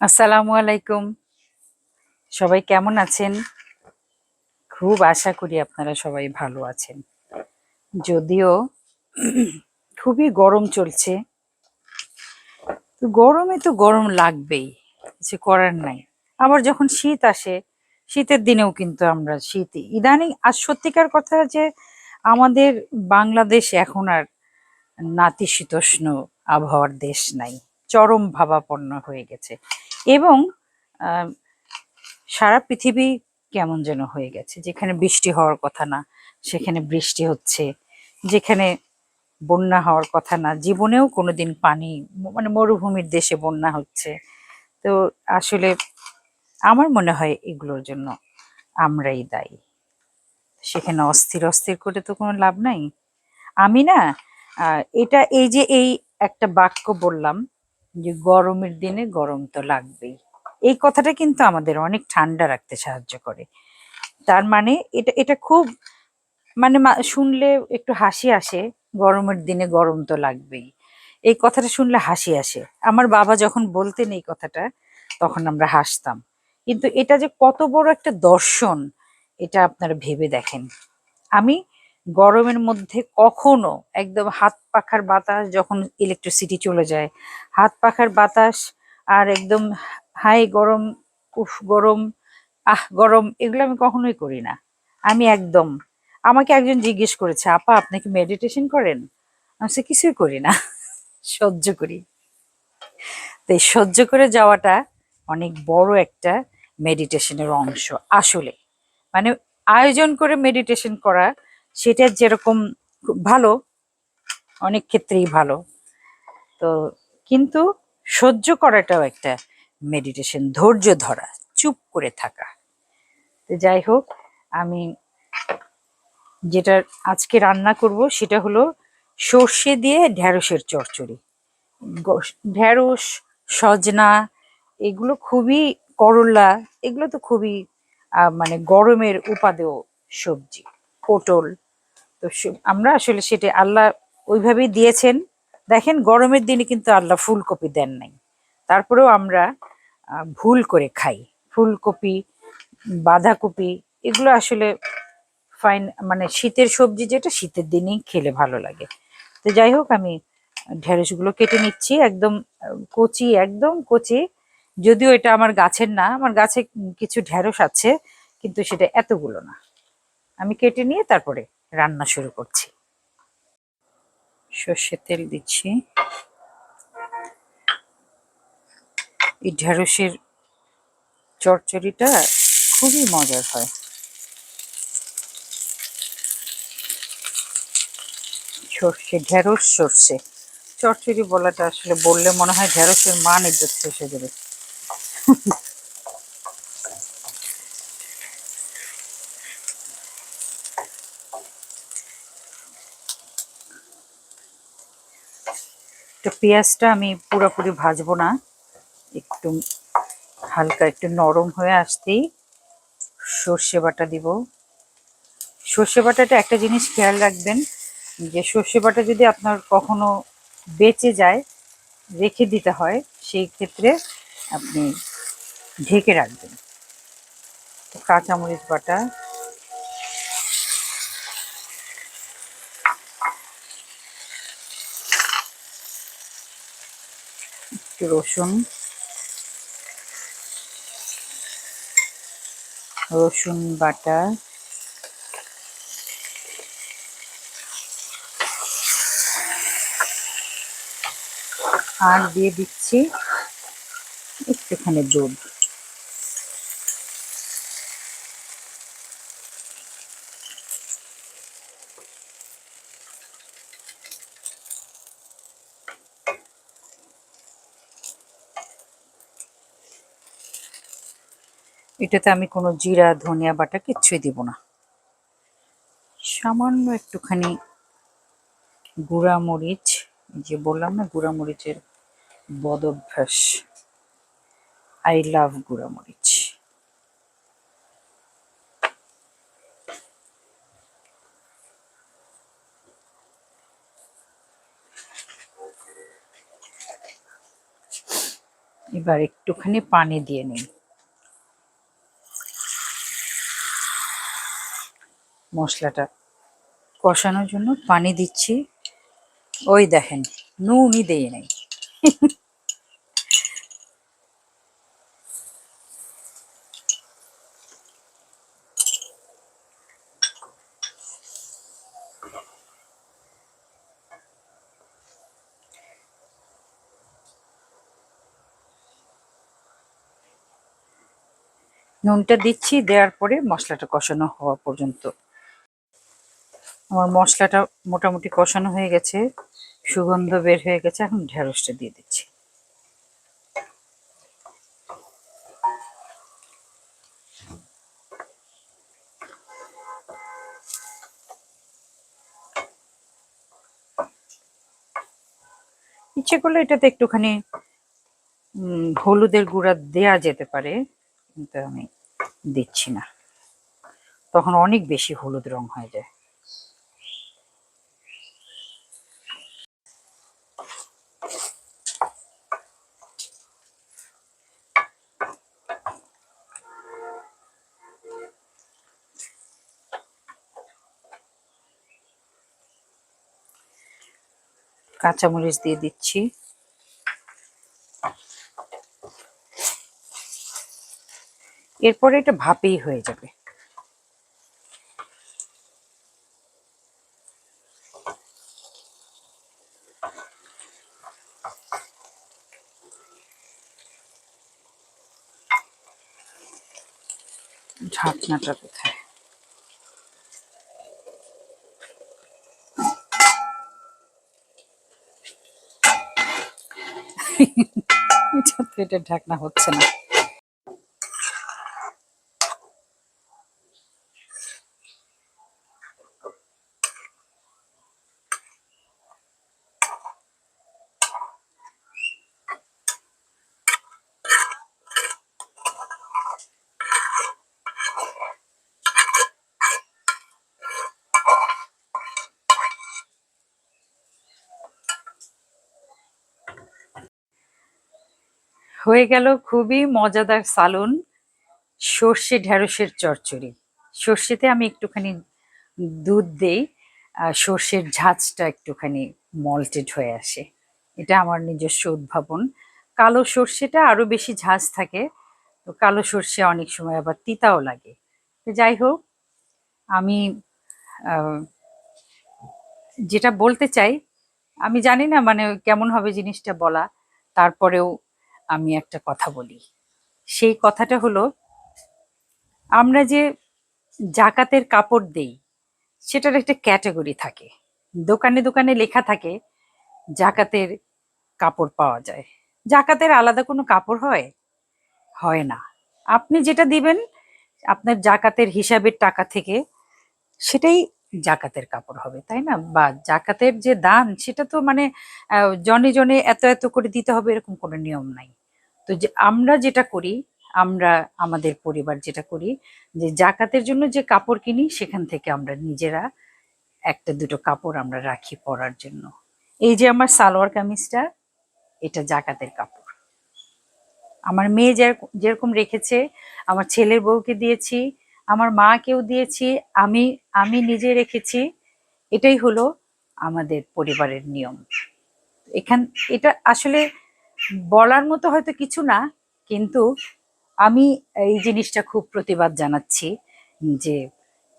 আসসালামু আলাইকুম। সবাই কেমন আছেন? খুব আশা করি আপনারা সবাই ভালো আছেন। যদিও খুবই গরম চলছে। তো গরমে তো গরম লাগবেই, কিছু করার নাই। আবার যখন শীত আসে, শীতের দিনেও কিন্তু আমরা শীত ইদানিং আর সত্যিকার কথা যে আমাদের বাংলাদেশ এখন আর নাতিশীতোষ্ণ আবহাওয়ার দেশ নাই। চরম ভাবাপন্ন হয়ে গেছে। এবং সারা পৃথিবী কেমন যেন হয়ে গেছে। যেখানে বৃষ্টি হওয়ার কথা না, সেখানে বৃষ্টি হচ্ছে। যেখানে বন্যা হওয়ার কথা না, জীবনেও কোনোদিন পানি মানে মরুভূমির দেশে বন্যা হচ্ছে। তো আসলে আমার মনে হয় এগুলোর জন্য আমরাই দায়ী। সেখানে অস্থির অস্থির করে তো কোনো লাভ নাই। আমি না এটা এই যে এই একটা বাক্য বললাম যে গরমের দিনে গরম তো লাগবেই। এই কথাটা কিন্তু আমাদের অনেক ঠান্ডা রাখতে সাহায্য করে। তার মানে এটা এটা খুব মানে শুনলে একটু হাসি আসে, গরমের দিনে গরম তো লাগবেই। এই কথাটা শুনলে হাসি আসে। আমার বাবা যখন বলতেন এই কথাটা, তখন আমরা হাসতাম। কিন্তু এটা যে কত বড় একটা দর্শন, এটা আপনারা ভেবে দেখেন। আমি গরমের মধ্যে কখনো একদম হাত পাখার বাতাস যখন ইলেকট্রিসিটি চলে যায়। হাত পাখার বাতাস আর একদম হাই গরম, উফ গরম, আহ গরম এগুলো আমি কখনোই করি না। আমি একদম, আমাকে একজন জিজ্ঞেস করেছে, আপা, আপনি কি মেডিটেশন করেন? আমি কিছুই করি না, সহ্য করি। তো সহ্য করে যাওয়াটা অনেক বড় একটা মেডিটেশনের অংশ, আসলে। মানে আয়োজন করে মেডিটেশন করা সেটা যেরকম ভালো, অনেক ক্ষেত্রেই ভালো। তো কিন্তু সহ্য করাটাও একটা মেডিটেশন ধৈর্য ধরা, চুপ করে থাকা। তো যাই হোক, আমি যেটা আজকে রান্না করব সেটা হলো সর্ষে দিয়ে ঢ্যাঁড়সের চচ্চড়ি। গ- ঢ্যাঁড়স সজনা, এগুলো খুবই করলা, এগুলো তো খুবই মানে গরমের উপাদেয় সবজি। পটল। তো আমরা আসলে সেটা আল্লাহ ওইভাবেই দিয়েছেন। দেখেন গরমের দিনে কিন্তু আল্লাহ ফুলকপি দেন নাই। তারপরেও আমরা ভুল করে খাই। ফুলকপি, বাঁধাকপি, এগুলো আসলে ফাইন মানে শীতের সবজি যেটা শীতের দিনেই খেলে ভালো লাগে। তো যাই হোক, আমি ঢেঁড়সগুলো কেটে নিচ্ছি, একদম কচি একদম কচি। যদিও এটা আমার গাছের না, আমার গাছে কিছু ঢেঁড়স আছে, কিন্তু সেটা এতগুলো না। আমি কেটে নিয়ে তারপরে রান্না শুরু করছি। সর্ষে তেল দিচ্ছি। এই ঢেঁড়সের চচ্চড়িটা খুবই মজার হয়। সর্ষে, ঢেঁড়স, সর্ষে। চচ্চড়ি বলাটা আসলে বললে মনে হয় ঢেঁড়সের মান ইজ্জত শেষ হয়ে যাবে তো পেঁয়াজটা আমি পুরোপুরি ভাজবো না। একটু হালকা একটু নরম হয়ে আসতেই সর্ষে বাটা দিব। সর্ষে বাটাটা একটা জিনিস খেয়াল রাখবেন যে সর্ষে বাটা যদি আপনার কখনো বেঁচে যায়, রেখে দিতে হয়, সেই ক্ষেত্রে আপনি ঢেকে রাখবেন। কাঁচামরিচ বাটা একটু রসুন। রসুন বাটা। আর দিয়ে দিচ্ছি একটুখানি দুধ। এটাতে আমি কোনো জিরা, ধনিয়া, বাটা কিচ্ছুই দিব না। সামান্য একটুখানি গুঁড়া মরিচ যে বললাম না গুঁড়া মরিচের বদ অভ্যাস আই লাভ গুঁড়ামরিচ। এবার একটুখানি পানি দিয়ে নিই মশলাটা কষানোর জন্য পানি দিচ্ছি। ওই দেখেন, নুনই দিয়ে নেই। নুনটা দিচ্ছি, দেওয়ার পরে মশলাটা কষানো হওয়া পর্যন্ত। আমার মশলাটা মোটামুটি কষানো হয়ে গেছে, সুগন্ধ বের হয়ে গেছে, এখন ঢেঁড়সটা দিয়ে দিচ্ছি। ইচ্ছে করলে এটাতে একটুখানি হলুদের গুঁড়া দেয়া যেতে পারে, কিন্তু আমি দিচ্ছি না। তখন অনেক বেশি হলুদ রং হয়ে যায়। কাঁচামরিচ দিয়ে দিচ্ছি। এরপরে এটা ভাপেই হয়ে যাবে। ঢাকনাটা কোথায়? এটা ঢাকনা হচ্ছে না। হয়ে গেল খুবই মজাদার সালুন, সর্ষে ঢেঁড়সের চচ্চড়ি। সর্ষেতে আমি একটুখানি দুধ দেই সর্ষের ঝাঁজটা একটুখানি মল্টেড হয়ে আসে। এটা আমার নিজস্ব উদ্ভাবন। কালো সর্ষেটা আরও বেশি ঝাঁজ থাকে, তো কালো সর্ষে অনেক সময় আবার তিতাও লাগে। তো যাই হোক, আমি যেটা বলতে চাই, আমি জানি না মানে কেমন হবে জিনিসটা বলা, তারপরেও আমি একটা কথা বলি। সেই কথাটা হলো, আমরা যে জাকাতের কাপড় দেই, সেটার একটা ক্যাটাগরি থাকে। দোকানে দোকানে লেখা থাকে, জাকাতের কাপড় পাওয়া যায়। জাকাতের আলাদা কোনো কাপড় হয়? হয় না। আপনি যেটা দিবেন, আপনার জাকাতের হিসাবের টাকা থেকে সেটাই জাকাতের কাপড় হবে, তাই না? বা জাকাতের যে দান, সেটা তো মানে জনে জনে এত এত করে দিতে হবে, এরকম কোনো নিয়ম নাই। তো যে আমরা যেটা করি, আমরা আমাদের পরিবার যেটা করি, যে জাকাতের জন্য যে কাপড় কিনি, সেখান থেকে আমরা নিজেরা একটা দুটো কাপড় আমরা রাখি পরার জন্য। এই যে আমার সালোয়ার কামিজটা, এটা জাকাতের কাপড়। আমার মেয়ে যেরক- যেরকম রেখেছে, আমার ছেলের বউকে দিয়েছি, আমার মা মাকেও দিয়েছি, আমি আমি নিজে রেখেছি, এটাই হলো আমাদের পরিবারের নিয়ম। এখান, এটা আসলে বলার মতো হয়তো কিছু না, কিন্তু আমি এই জিনিসটা খুব প্রতিবাদ জানাচ্ছি যে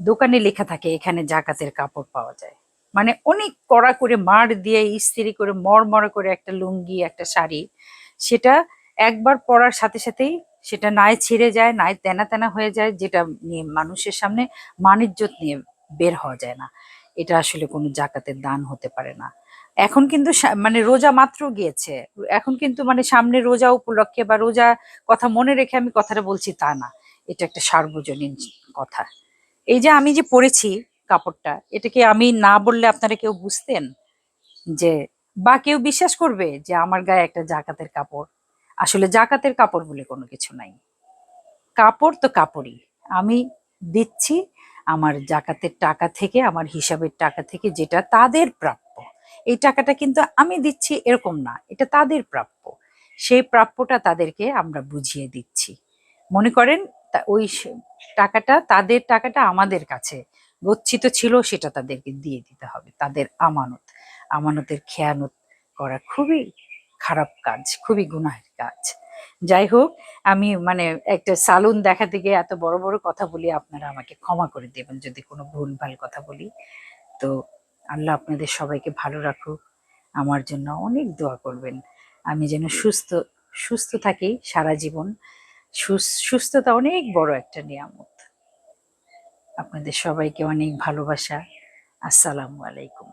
দোকানে লেখা থাকে এখানে জাকাতের কাপড় পাওয়া যায়। মানে অনেক কড়া করে মার দিয়ে, ইস্ত্রি করে, মরমর করে একটা লুঙ্গি, একটা শাড়ি, সেটা একবার পরার সাথে সাথেই সেটা নাই ছিঁড়ে যায়, নাই তেনা তেনা হয়ে যায়, যেটা নিয়ে মানুষের সামনে মানিজ্যত নিয়ে বের হওয়া যায় না। এটা আসলে কোনো জাকাতের দান হতে পারে না। এখন কিন্তু মানে রোজা মাত্র গিয়েছে। এখন কিন্তু মানে সামনে রোজা উপলক্ষে বা রোজা কথা মনে রেখে আমি কথাটা বলছি তা না। এটা একটা সার্বজনীন কথা। এই যে আমি যে পরেছি কাপড়টা এটাকে আমি না বললে আপনারা কেউ বুঝতেন? যে, বা কেউ বিশ্বাস করবে যে আমার গায়ে একটা জাকাতের কাপড়? আসলে জাকাতের কাপড় বলে কোনো কিছু নাই। কাপড় তো কাপড়ই। আমি দিচ্ছি আমার জাকাতের টাকা থেকে, আমার হিসাবের টাকা থেকে যেটা তাদের প্রাপ্য। এই টাকাটা কিন্তু আমি দিচ্ছি এরকম না, এটা তাদের প্রাপ্য। সেই প্রাপ্যটা তাদেরকে আমরা বুঝিয়ে দিচ্ছি। মনে করেন ওই টাকাটা, তাদের টাকাটা আমাদের কাছে, গচ্ছিত ছিল সেটা তাদেরকে দিয়ে দিতে হবে, তাদের আমানত। আমানতের খেয়ানত করা খুবই খারাপ কাজ, খুবই গুনাহের কাজ। যাই হোক, আমি মানে একটা সালুন দেখাতে গিয়ে এত বড় বড় কথা বলি, আপনারা আমাকে ক্ষমা করে দেবেন যদি কোনো ভুল ভালো কথা বলি। তো আল্লাহ আপনাদের সবাইকে ভালো রাখুক, আমার জন্য অনেক দোয়া করবেন। আমি যেন সুস্থ সুস্থ থাকি সারা জীবন। সুস- সুস্থতা অনেক বড় একটা নিয়ামত। আপনাদের সবাইকে অনেক ভালোবাসা। আসসালামু আলাইকুম।